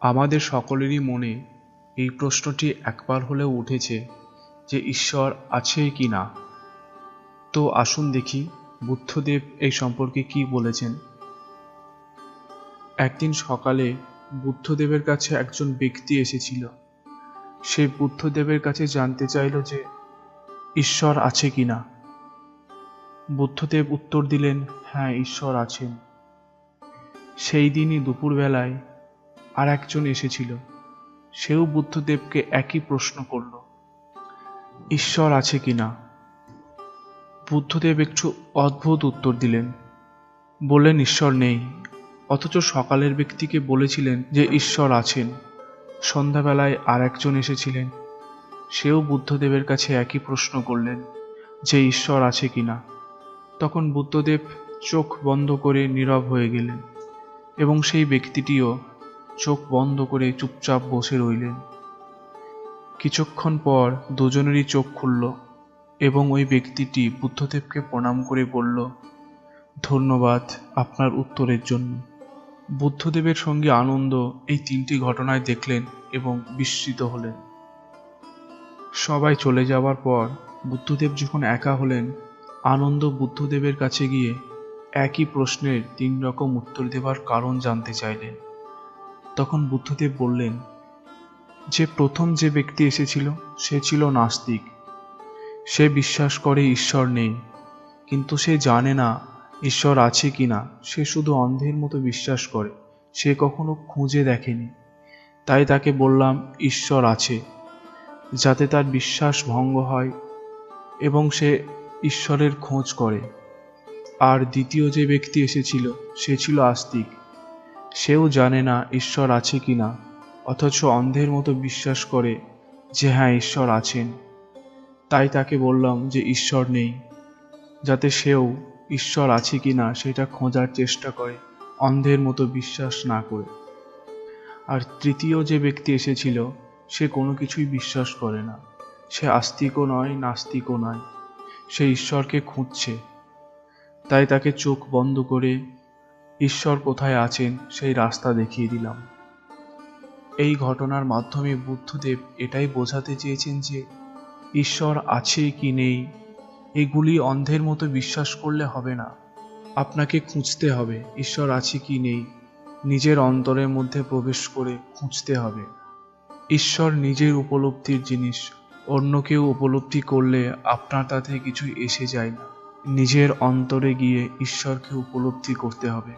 আমাদের সকলেরই মনে এই প্রশ্নটি একবার হলেও উঠেছে যে ঈশ্বর আছে কি না। তো আসুন দেখি বুদ্ধদেব এই সম্পর্কে কি বলেছেন। একদিন সকালে বুদ্ধদেবের কাছে একজন ব্যক্তি এসেছিল। সে বুদ্ধদেবের কাছে জানতে চাইল যে ঈশ্বর আছে কি না। বুদ্ধদেব উত্তর দিলেন হ্যাঁ ঈশ্বর আছেন। সেই দিনই দুপুরবেলায় আর একজন এসেছিল। সেও বুদ্ধদেবকে একই প্রশ্ন করল, ঈশ্বর আছে কি না? বুদ্ধদেব একটু অদ্ভুত উত্তর দিলেন, বললেন ঈশ্বর নেই। অথচ সকালের ব্যক্তিকে বলেছিলেন যে ঈশ্বর আছেন। সন্ধ্যাবেলায় আর একজন এসেছিলেন। সেও বুদ্ধদেবের কাছে একই প্রশ্ন করলেন, যে ঈশ্বর আছে কিনা তখন বুদ্ধদেব চোখ বন্ধ করে নীরব হয়ে গেলেন এবং সেই ব্যক্তিটিও চোখ বন্ধ করে চুপচাপ বসে রইলেন। কিছুক্ষণ পর দুজনেরই চোখ খুলল এবং ওই ব্যক্তিটি বুদ্ধদেবকে প্রণাম করে বলল, ধন্যবাদ আপনার উত্তরের জন্য। বুদ্ধদেবের সঙ্গে আনন্দ এই তিনটি ঘটনায় দেখলেন এবং বিস্মিত হলেন। সবাই চলে যাওয়ার পর বুদ্ধদেব যখন একা হলেন, আনন্দ বুদ্ধদেবের কাছে গিয়ে একই প্রশ্নের তিন রকম উত্তর দেওয়ার কারণ জানতে চাইলেন। তখন বুদ্ধদেব বললেন, যে প্রথম যে ব্যক্তি এসেছিল, সে ছিল নাস্তিক। সে বিশ্বাস করে ঈশ্বর নেই, কিন্তু সে জানে না ঈশ্বর আছে কি না। সে শুধু অন্ধের মতো বিশ্বাস করে, সে কখনো খুঁজে দেখেনি। তাই তাকে বললাম, ঈশ্বর আছে, যাতে তার বিশ্বাস ভঙ্গ হয় এবং সে ঈশ্বরের খোঁজ করে। আর দ্বিতীয় যে ব্যক্তি এসেছিল, সে ছিল আস্তিক। সেও জানে না ঈশ্বর আছে কি না, অথচ অন্ধের মতো বিশ্বাস করে যে হ্যাঁ ঈশ্বর আছেন। তাই তাকে বললাম যে ঈশ্বর নেই, যাতে সেও ঈশ্বর আছে কি না সেটা খোঁজার চেষ্টা করে, অন্ধের মতো বিশ্বাস না করে। আর তৃতীয় যে ব্যক্তি এসেছিল, সে কোনো কিছুই বিশ্বাস করে না। সে আস্তিকও নয়, নাস্তিকও নয়। সে ঈশ্বরকে খুঁজছে। তাই তাকে চোখ বন্ধ করে ঈশ্বর কোথায় আছেন সেই রাস্তা দেখিয়ে দিলাম। এই ঘটনার মাধ্যমে বুদ্ধদেব এটাই বোঝাতে চেয়েছেন যে, ঈশ্বর আছে কি নেই, এগুলি অন্ধের মতো বিশ্বাস করলে হবে না। আপনাকে খুঁজতে হবে, ঈশ্বর আছে কি নেই, নিজের অন্তরের মধ্যে প্রবেশ করে খুঁজতে হবে। ঈশ্বর নিজের উপলব্ধির জিনিস, অন্য কেউ উপলব্ধি করলে আপনার তাতে কিছু এসে যায় না। নিজের অন্তরে গিয়ে ঈশ্বরকে উপলব্ধি করতে হবে।